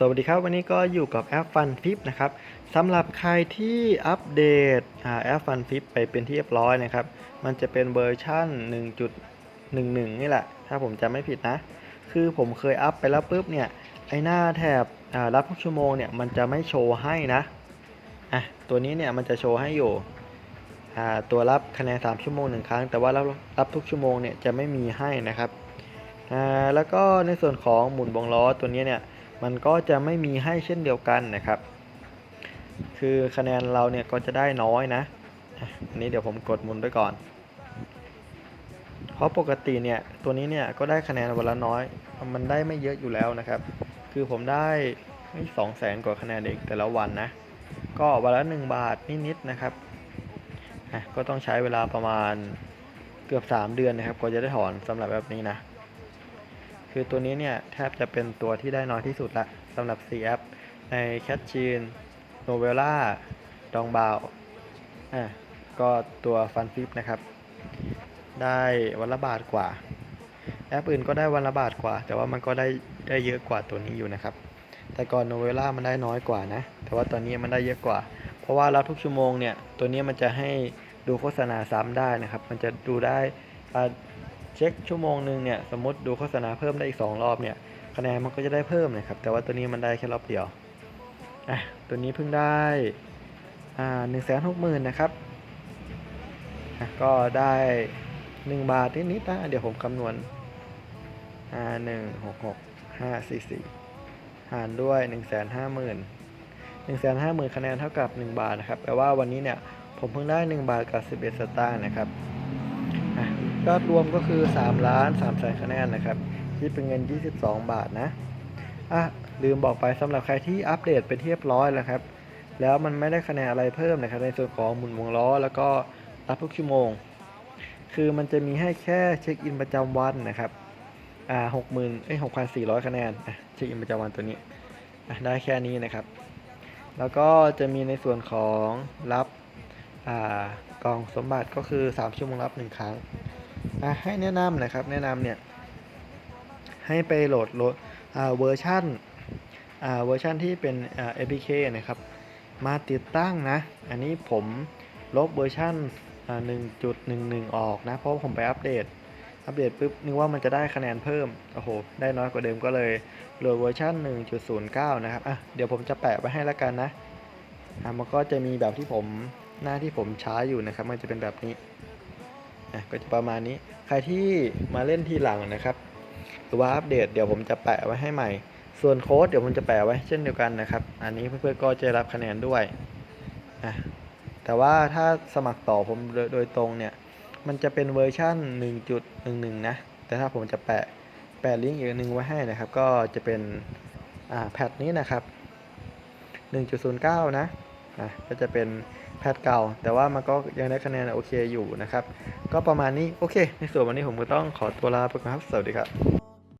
สวัสดีครับ วันนี้ก็อยู่กับแอปฟันฟิปนะครับสำหรับใครที่อัปเดตแอปฟันฟิปไปเป็นที่เรียบร้อยนะครับ มันจะเป็นเวอร์ชั่น 1.11 นี่แหละ ถ้าผมจำไม่ผิดนะ คือผมเคยอัพไปแล้วปุ๊บเนี่ย ไอหน้าแถบรับทุกชั่วโมงเนี่ย มันจะไม่โชว์ให้นะอะตัวนี้เนี่ยมันจะโชว์ให้อยู่ตัวรับคะแนน 3 ชั่วโมงหนึ่งครั้ง แต่ว่ารับรับทุกชั่วโมงเนี่ยจะไม่มีให้นะครับแล้วก็ในส่วนของหมุนวงล้อตัวนี้เนี่ย มันก็จะไม่มีให้เช่นเดียวกันนะครับ คือคะแนนเราเนี่ยก็จะได้น้อยนะ อันนี้เดี๋ยวผมกดมุนไปก่อน เพราะปกติเนี่ยตัวนี้เนี่ยก็ได้คะแนนวันละน้อย มันได้ไม่เยอะอยู่แล้วนะครับ คือผมได้สองแสนกว่าคะแนนเองแต่ละวันนะ ก็วันละ1บาทนิดๆนะครับ ก็ต้องใช้เวลาประมาณเกือบ 3 เดือนนะครับกว่าจะได้ถอนสำหรับแบบนี้นะ คือตัวนี้เนี่ยแทบจะเป็นตัวที่ได้น้อยที่สุดละสำหรับ C app ใน c a t c h i n Novella ดองบาวอะก็ตัว Fun Flip นะครับ ได้วันละบาทกว่า แอปอื่นก็ได้วันละบาทกว่า แต่ว่ามันก็ได้ได้เยอะกว่าตัวนี้อยู่นะครับ แต่ก่อน Novella มันได้น้อยกว่านะ แต่ว่าตอนนี้มันได้เยอะกว่า เพราะว่ารับทุกชั่วโมงเนี่ย ตัวนี้มันจะให้ดูโฆษณาซ้ำได้นะครับ มันจะดูได้อ่า เช็คชั่วโมงหนึ่งเนี่ยสมมติดูโฆษณาเพิ่มได้อีก 2 รอบเนี่ยคะแนนมันก็จะได้เพิ่มนะครับ แต่ว่าตัวนี้มันได้แค่รอบเดียวอะตัวนี้เพิ่งได้อ่าหนึ่งแสนหกหมื่นนะครับอะก็ได้ 1 บาทนิดๆนะเดี๋ยวผมคำนวณอ่าหนึ่งหกหกห้าสี่สี่หารด้วย1นึ่งแสนห้าหมื่นหนึ่งแสนห้าหมื่นคะแนนเท่ากับ 1 บาทนะครับแปลว่าวันนี้เนี่ยผมเพิ่งได้ 1 บาทกับ 11 สตางค์นะครับ ยอดรวมก็คือ3ล้าน3แสนคะแนนนะครับคิดเป็นเงิน 22 บาทนะอะลืมบอกไปสำหรับใครที่อัปเดตเป็นที่เรียบร้อยแล้วครับ แล้วมันไม่ได้คะแนนอะไรเพิ่มนะครับในส่วนของหมุนวงล้อ แล้วก็รับทุกชั่วโมง คือมันจะมีให้แค่เช็คอินประจำวันนะครับอ่าหกหมื่นเอ้ยหกพันสี่ร้อยคะแนนเช็คอินประจำวันตัวนี้ได้แค่นี้นะครับ แล้วก็จะมีในส่วนของรับอ่ากล่องสมบัติก็คือ 3 ชั่วโมงรับ 1 ครั้ง ให้แนะนำนะครับ แนะนำเนี่ยให้ไปโหลดโหลดเวอร์ชันเวอร์ชันที่เป็นอ่า APK นะครับ มาติดตั้งนะ อันนี้ผมลบเวอร์ชันอ่า1.11 ออกนะ เพราะผมไปอัปเดต อัปเดตปุ๊บนึกว่ามันจะได้คะแนนเพิ่ม โอ้โห ได้น้อยกว่าเดิมก็เลยโหลดเวอร์ชัน1.09 นะครับ อะ เดี๋ยวผมจะแปะไว้ให้แล้วกันนะ อะ มันก็จะมีแบบที่ผมหน้าที่ผมใช้อยู่นะครับ มันจะเป็นแบบนี้ะก็จะประมาณนี้ ใครที่มาเล่นทีหลังนะครับหรือว่าอัปเดตเดี๋ยวผมจะแปะไว้ให้ใหม่ ส่วนโค้ดเดี๋ยวผมจะแปะไว้เช่นเดียวกันนะครับ อันนี้เพื่อนๆก็จะรับคะแนนด้วยอะแต่ว่าถ้าสมัครต่อผมโดยตรงเนี่ย มันจะเป็นเวอร์ชั่น 1.11 นะ แต่ถ้าผมจะแปะแปะลิงก์อีกหนึ่งไว้ให้นะครับ ก็จะเป็นแพทนี้นะครับ 1.09 นะ นะก็จะเป็นแพทเก่า แต่ว่ามันก็ยังได้คะแนนโอเคอยู่นะครับ ก็ประมาณนี้โอเค ในส่วนวันนี้ผมก็ต้องขอตัวลาไปก่อนครับ สวัสดีครับ